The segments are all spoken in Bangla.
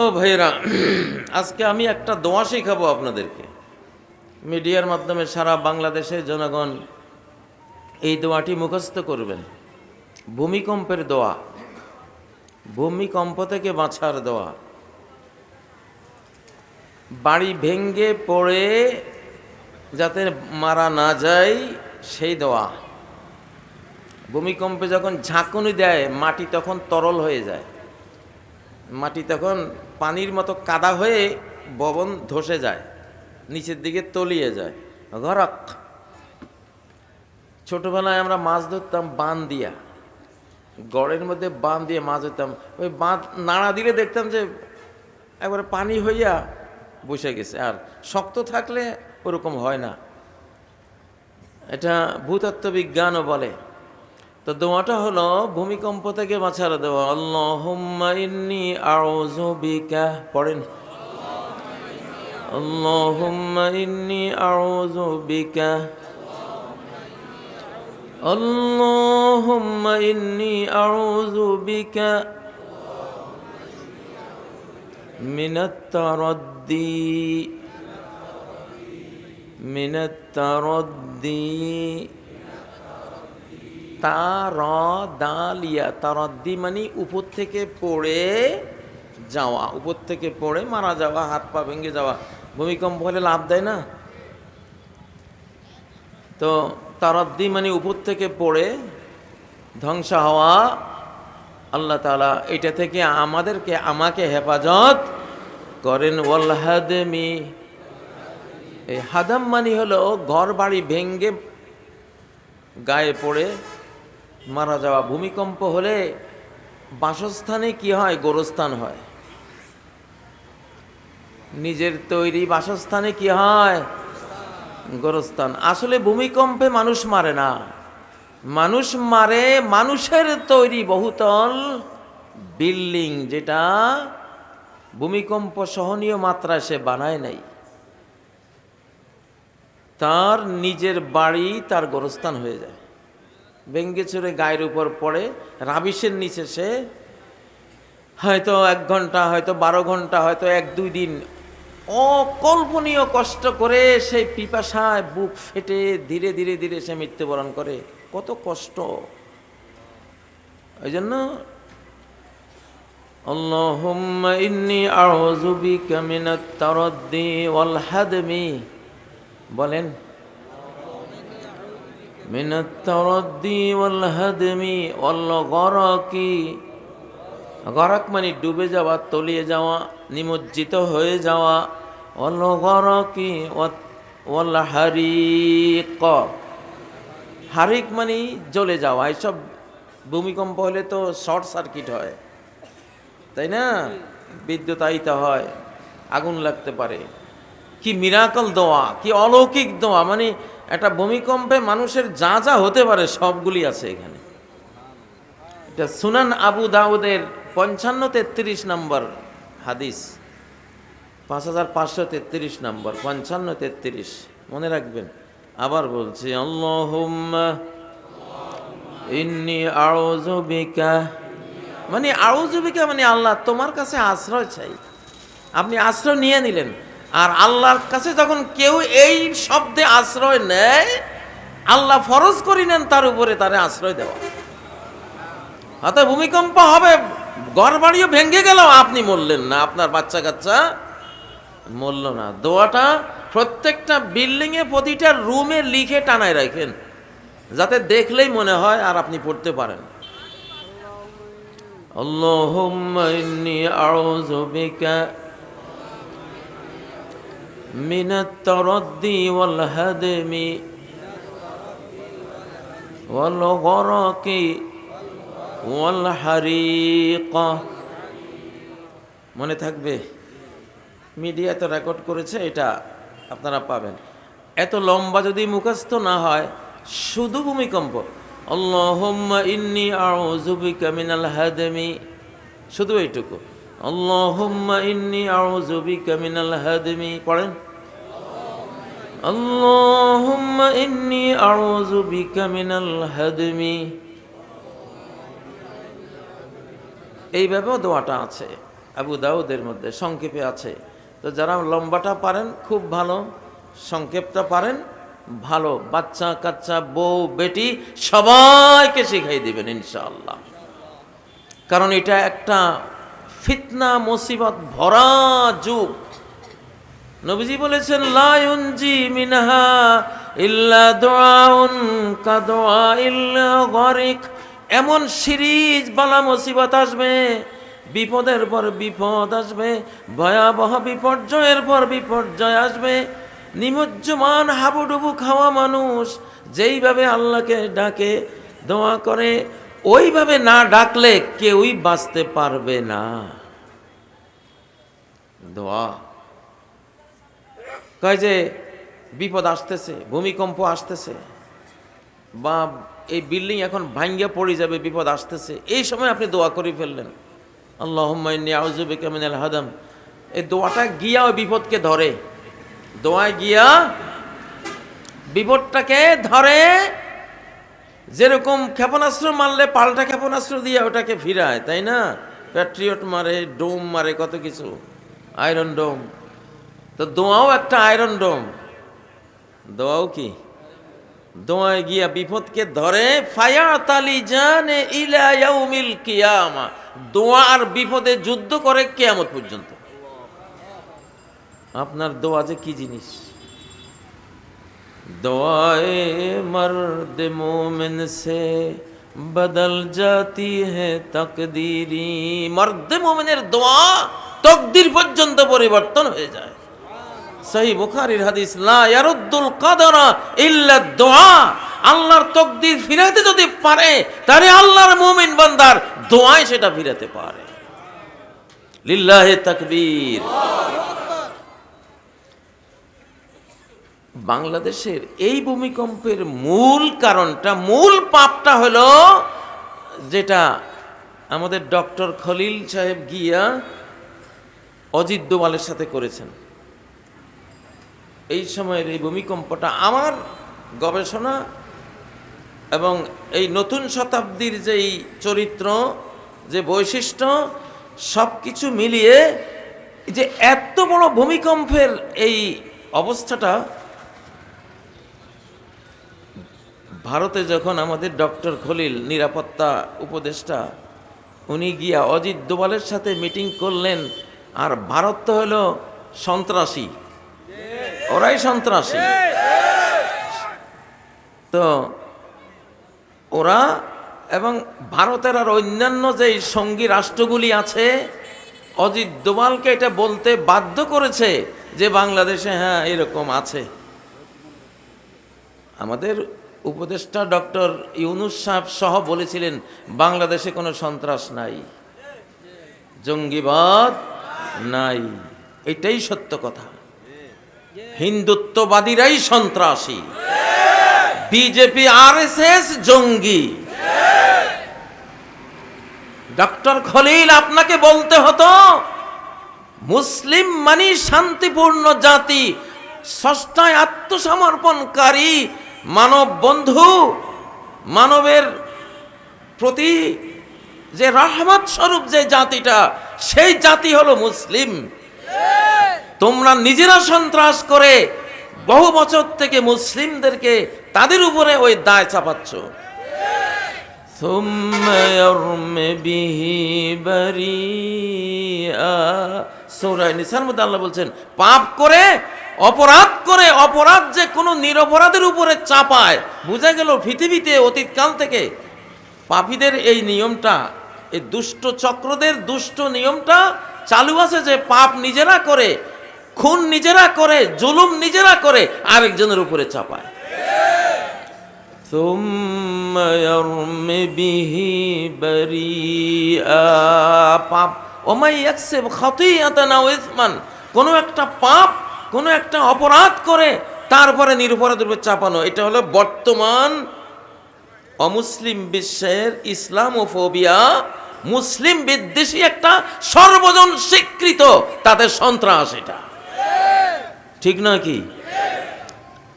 ও ভাইয়েরা, আজকে আমি একটা দোয়া শেখাবো আপনাদেরকে। মিডিয়ার মাধ্যমে সারা বাংলাদেশের জনগণ এই দোয়াটি মুখস্থ করবেন। ভূমিকম্পের দোয়া, ভূমিকম্প থেকে বাঁচার দোয়া। বাড়ি ভেঙ্গে পড়ে যাতে মারা না যায়, সেই দোয়া। ভূমিকম্পে যখন ঝাঁকুনি দেয়, মাটি তখন তরল হয়ে যায়। মাটি তখন পানির মতো কাদা হয়ে ভবন ধসে যায়, নিচের দিকে তলিয়ে যায়। ঘরক ছোটবেলায় আমরা মাছ ধরতাম বান দিয়া। গড়ের মধ্যে বান দিয়ে মাছ ধরতাম। ওই বাঁধ নাড়া দিলে দেখতাম যে একবারে পানি হইয়া বসে গেছে। আর শক্ত থাকলে ওরকম হয় না। এটা ভূতত্ত্ব বিজ্ঞানও বলে। তো দোয়াটা হলো, ভূমিকম্প থেকে বাঁচার দেওয়া আল্লাহুম্মা ইন্নি আউযু বিকা। পড়েন। আল্লাহুম্মা ইন্নি আউযু বিকা। আল্লাহুম্মা ইন্নি আউযু বিকা। মিনাত তারাদ্দি। মিনাত তারাদ্দি। তার দালিয়া তারদ্দি মানে উপর থেকে পড়ে যাওয়া, উপর থেকে পড়ে মারা যাওয়া, হাত পা ভেঙে যাওয়া। ভূমিকম্প হলে লাভ দেয় না? তো তারদ্দি মানে উপর থেকে পড়ে, ধ্বংস হওয়া, আল্লাহ তালা এটা থেকে আমাদেরকে, আমাকে হেফাজত করেন। ওয়াল হাদমি, এই হাদাম মানি হলো ঘর বাড়ি ভেঙ্গে গায়ে পড়ে মারা যাওয়া ভূমিকম্প হলে বাসস্থানে কি হয়? গোরস্থান হয়। নিজের তৈরি বাসস্থানে কি হয়? গোরস্থান। আসলে ভূমিকম্পে মানুষ মারে না। মানুষ মারে মানুষের তৈরি বহুতল বিল্ডিং যেটা ভূমিকম্প সহনীয় মাত্রায় সে বানায় নাই। তার নিজের বাড়ি তার গোরস্থান হয়ে যায়। ভেঙ্গে চড়ে গায়ের উপর পড়ে রাবিশের নিচে সে হয়তো এক ঘন্টা হয়তো বারো ঘন্টা হয়তো এক দুই দিন অকল্পনীয় কষ্ট করে সেই পিপাসায় বুক ফেটে ধীরে ধীরে ধীরে সে মৃত্যুবরণ করে কত কষ্ট ওই জন্য اللهم إني أعوذ بك من التردي والهدم বলেন من التردي والهدم والغرق গরক মানে ডুবে যাওয়া তলিয়ে যাওয়া নিমজ্জিত হয়ে যাওয়া অল গরকি ওয়াল হারিক হারিক মানে জ্বলে যাওয়া এসব ভূমিকম্প হলে তো শর্ট সার্কিট হয় তাই না বিদ্যুতায়িত হয় আগুন লাগতে পারে কি মিরাকল দোয়া কি অলৌকিক দোয়া মানে একটা ভূমিকম্পে মানুষের যা যা হতে পারে সবগুলি আছে এখানে। এটা সুনান আবু দাউদের পঞ্চান্ন তেত্রিশ নম্বর হাদিস, পাঁচ হাজার পাঁচশো তেত্রিশ নম্বর, পঞ্চান্ন তেত্রিশ। মনে রাখবেন, আবার বলছি ইন্নি আউযু বিকা। মানে আউযু বিকা মানে আল্লাহ তোমার কাছে আশ্রয় চাই। আপনি আশ্রয় নিয়ে নিলেন। আর আল্লাহর কাছে যখন কেউ এই শব্দে আশ্রয় নেয়, আল্লাহ ফরজ করি নেন, তার উপরে তারে আশ্রয় দেওয়া। অর্থাৎ ভূমিকম্প হবে ঘর বাড়িও ভেঙে গেল, আপনি মরলেন না, আপনার বাচ্চা কাচ্চা মরল না। দোয়াটা প্রত্যেকটা বিল্ডিংয়ে প্রতিটা রুমে লিখে টানায় রাখেন, যাতে দেখলেই মনে হয় আর আপনি পড়তে পারেন। বিকা من التردي والهدم والغرق والحريق মনে থাকবে মিডিয়া তো রেকর্ড করেছে এটা আপনারা পাবেন এত লম্বা যদি মুখস্থ না হয় শুধু ভূমিকম্প আল্লাহুম্মা ইন্নি আউযু বিকা মিনাল হাদমি শুধু এইটুকু আল্লাহুম্মা ইন্নি আউযু বিকা মিনাল হাদমি, পড়েন। আল্লাহুম্মা ইন্নি আউযু বিকা মিনাল হাদমি। এইভাবেও দোয়াটা আছে, আবু দাউদের মধ্যে সংক্ষেপে আছে। তো যারা লম্বাটা পারেন, খুব ভালো। সংক্ষেপটা পারেন, ভালো। বাচ্চা, কাচ্চা, বউ, বেটি, সবাইকে শিখাই দিবেন, ইনশাআল্লাহ। কারণ এটা একটা ফিতনা, মুসিবত, ভরা যুগ। নবীজি বলেছেন লায়ুনজি মিনহা ইল্লা দোয়াউন কাদোয়া ইল্লা গরিক। এমন সিরিজ, বালা মুসিবত আসবে, বিপদের পর বিপদ আসবে, ভয়াবহ বিপর্যয়ের পর বিপর্যয় আসবে। নিমজ্জমান, হাবুডুবু খাওয়া মানুষ যেইভাবে আল্লাহকে ডাকে, দোয়া করে ওইভাবে না ডাকলে কেউই বাঁচতে পারবে না। দোয়া। কয় যে, বিপদ আসতেছে, ভূমিকম্প আসতেছে, বা এই বিল্ডিং এখন ভাঙ্গিয়া পড়ে যাবে, বিপদ আসতেছে, এই সময় আপনি দোয়া করে ফেললেন। আল্লাহ আউজুবিকা মিনাল হাদাম। এই দোয়াটা গিয়া ওই বিপদকে ধরে। দোয়ায় গিয়া বিপদটাকে ধরে যেরকম ক্ষেপণাস্ত্র মারলে পাল্টা ক্ষেপণাস্ত্র দিয়ে ওটাকে ফিরায় তাই না? প্যাট্রিয়ট মারে ডোম মারে, কত কিছু। আয়রন ডোম তো দোয়াও একটা আয়রন ডোম দোয়াও কি? দোয়ায় গিয়া বিপদকে ধরে, ফায়া তালি জানে ইলা ইয়াউমিল কিয়ামা। দোয়া আর বিপদে যুদ্ধ করে কেয়ামত পর্যন্ত। আপনার দোয়া যে কি জিনিস? दुआए मर्द मोमिन से বদল জাতি হকদিরি মর্দে মোমেনের দোয়া তকদির পর্যন্ত পরিবর্তন হয়ে যায় সেই বুখারির হাদিস লারুদ্দুল কাদরা ইল্লা দোয়া আল্লাহর তকদির ফিরাতে যদি পারে, তাহলে আল্লাহর মোমিন বান্দার দোয়ায় সেটা ফিরাতে পারে। লিল্লাহে তকবীর। বাংলাদেশের এই ভূমিকম্পের মূল কারণটা, মূল পাপটা হলো যেটা আমাদের ডক্টর খলিল সাহেব গিয়া অজিত দোবালের সাথে করেছেন। এই সময়ের এই ভূমিকম্পটা আমার গবেষণা এবং এই নতুন শতাব্দীর যেই চরিত্র, যে বৈশিষ্ট্য সব কিছু মিলিয়ে যে এত বড় ভূমিকম্পের এই অবস্থাটা ভারতে যখন আমাদের ডক্টর খলিল নিরাপত্তা উপদেষ্টা, উনি গিয়া অজিত দোবালের সাথে মিটিং করলেন, আর ভারত তো হলো সন্ত্রাসী। ওরাই সন্ত্রাসী। তো ওরা এবং ভারতের আর অন্যান্য যে সঙ্গী রাষ্ট্রগুলি আছে, অজিত দোবালকে এটা বলতে বাধ্য করেছে যে বাংলাদেশে হ্যাঁ এরকম আছে। আমাদের উপদেষ্টা ডক্টর ইউনুস সাহেব সহ বলেছিলেন, বাংলাদেশে কোনো সন্ত্রাস নাই, জঙ্গিবাদ নাই। এটাই সত্য কথা। হিন্দুত্ববাদীরাই সন্ত্রাসী। বিজেপি আর এস এস জঙ্গি। ডক্টর খলিল, আপনাকে বলতে হতো, মুসলিম মানি শান্তিপূর্ণ জাতি ষষ্ঠায় আত্মসমর্পণকারী মানব বন্ধু মানবের প্রতি যে রহমত স্বরূপ যে জাতিটা সেই জাতি হলো মুসলিম তোমরা নিজেরা সন্ত্রাস করে বহু বছর থেকে মুসলিমদেরকে তাদের উপরে ওই দায় চাপাচ্ছ ثم يرم به بريئا সূরা নিসার মধ্যে আল্লাহ বলছেন পাপ করে অপরাধ করে অপরাধ যে কোনো নিরপরাধের উপরে চাপায়, বোঝা গেল পৃথিবীতে অতীতকাল থেকে। পাপীদের এই নিয়মটা, এই দুষ্ট চক্রদের দুষ্ট নিয়মটা চালু আছে যে পাপ নিজেরা করে, খুন নিজেরা করে, জুলুম নিজেরা করে, আরেকজনের উপরে চাপায়। পাপ কোনো একটা পাপ কোন একটা অপরাধ করে তারপরে নিরপরাধের উপর চাপানো। এটা হলো বর্তমান অমুসলিম বিশ্বের ইসলামোফোবিয়া মুসলিম বিদ্বেষী একটা সর্বজন স্বীকৃত। তাদের সন্ত্রাস এটা। ঠিক না কি?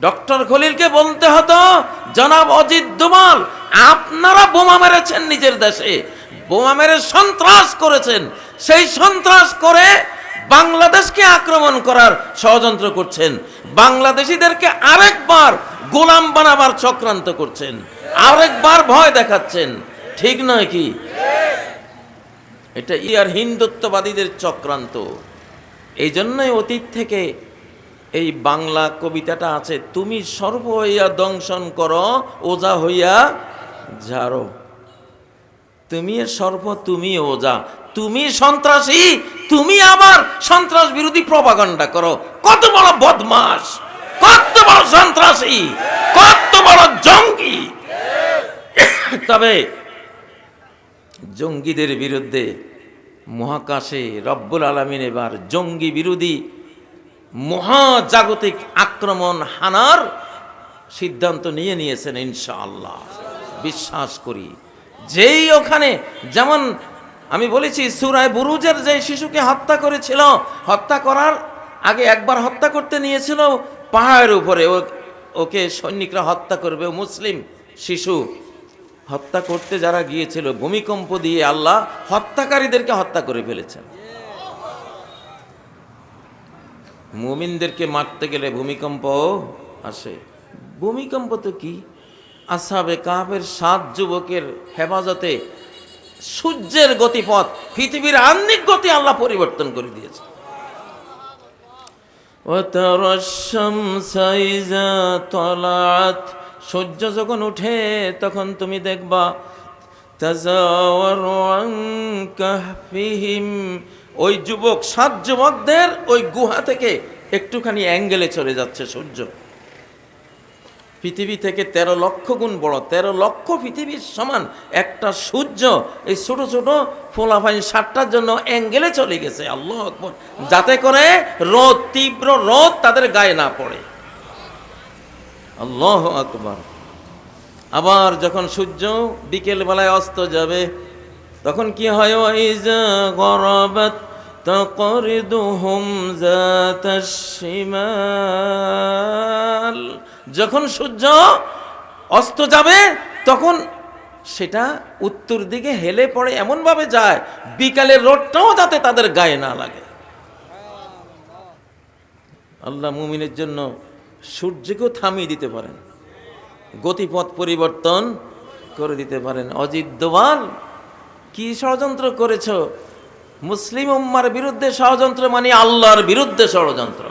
ডক্টর খলিলকে বলতে হতো, জনাব অজিত দুমাল আপনারা বোমা মেরেছেন নিজের দেশে। বোমা মেরে সন্ত্রাস করেছেন। সেই সন্ত্রাস করে বাংলাদেশকে আক্রমণ করার ষড়যন্ত্র করছেন। বাংলাদেশিদেরকে আরেকবার গোলাম বানাবার চক্রান্ত করছেন। আরেকবার ভয় দেখাচ্ছেন। ঠিক নয় কি? এটা ইয়ার হিন্দুত্ববাদীদের চক্রান্ত। এই জন্যই অতীত থেকে এই বাংলা কবিতাটা আছে, তুমি সর্ব হইয়া দংশন করো, ওজা হইয়া ঝাড়ো। তুমি সর্ব তুমি ওজা। তুমি সন্ত্রাসী, তুমি আবার সন্ত্রাস বিরোধী প্রপাগান্ডা করো। কত বড় বদমাস কত বড় সন্ত্রাসী, কত বড় জঙ্গি। তবে জঙ্গিদের বিরুদ্ধে মহাকাশে রব্বুল আলমিন এবার জঙ্গি বিরোধী মহাজাগতিক আক্রমণ হানার সিদ্ধান্ত নিয়ে নিয়েছেন ইনশাআল্লাহ। বিশ্বাস করি, যেই ওখানে যেমন আমি বলেছি, সুরায় বুরুজের যে শিশুকে হত্যা করেছিল, হত্যা করার আগে একবার হত্যা করতে নিয়েছিল, পাহাড়ের উপরে ওকে সৈনিকরা হত্যা করবে মুসলিম শিশু হত্যা করতে যারা গিয়েছিল, ভূমিকম্প দিয়ে আল্লাহ হত্যাকারীদেরকে হত্যা করে ফেলেছেন। মুমিনদেরকে মারতে গেলে ভূমিকম্প আসে। ভূমিকম্প তো কি? আসাবে কাহের সাত যুবকের হেফাজতে সূর্যের গতিপথ পৃথিবীর আন্নিক গতি আল্লাহ পরিবর্তন করে দিয়েছে। সূর্য যখন উঠে তখন তুমি দেখবা ওই যুবক সাত যুবকদের ওই গুহা থেকে একটুখানি অ্যাঙ্গেলে চলে যাচ্ছে সূর্য। পৃথিবী থেকে তেরো লক্ষ গুণ বড়, তেরো লক্ষ পৃথিবীর সমান একটা সূর্য। এই ছোট ছোট ফোলাফাইন সাতটার জন্য অ্যাঙ্গেলে চলে গেছে, আল্লাহ আকবর। যাতে করে রোদ, তীব্র রোদ তাদের গায়ে না পড়ে। আল্লাহ আকবর। আবার যখন সূর্য বিকেল বেলায় অস্ত যাবে, তখন কি হয়? ওয়াইজা গরাবাত তাকরিদুহুম যাতাশ শিমাল। যখন সূর্য অস্ত যাবে, তখন সেটা উত্তর দিকে হেলে পড়ে এমনভাবে যায় বিকালের রোদটাও যাতে তাদের গায়ে না লাগে। আল্লাহ মুমিনের জন্য সূর্যকেও থামিয়ে দিতে পারেন, গতিপথ পরিবর্তন করে দিতে পারেন। অজিত দোয়াল কি ষড়যন্ত্র করেছ? মুসলিম উম্মার বিরুদ্ধে ষড়যন্ত্র মানে আল্লাহর বিরুদ্ধে ষড়যন্ত্র।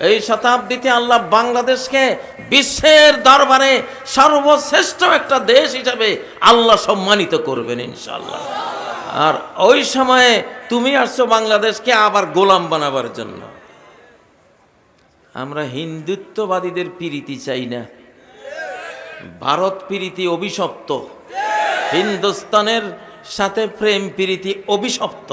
এই শতাব্দীতে আল্লাহ বাংলাদেশকে বিশ্বের দরবারে সর্বশ্রেষ্ঠ একটা দেশ হিসাবে আল্লাহ সম্মানিত করবেন ইনশাল্লাহ আর ওই সময়ে তুমি আসছো বাংলাদেশকে আবার গোলাম বানাবার জন্য। আমরা হিন্দুত্ববাদীদের পিরিতি চাই না। ভারত প্রীতি অভিশপ্ত। হিন্দুস্তানের সাথে প্রেম প্রীতি অভিশপ্ত।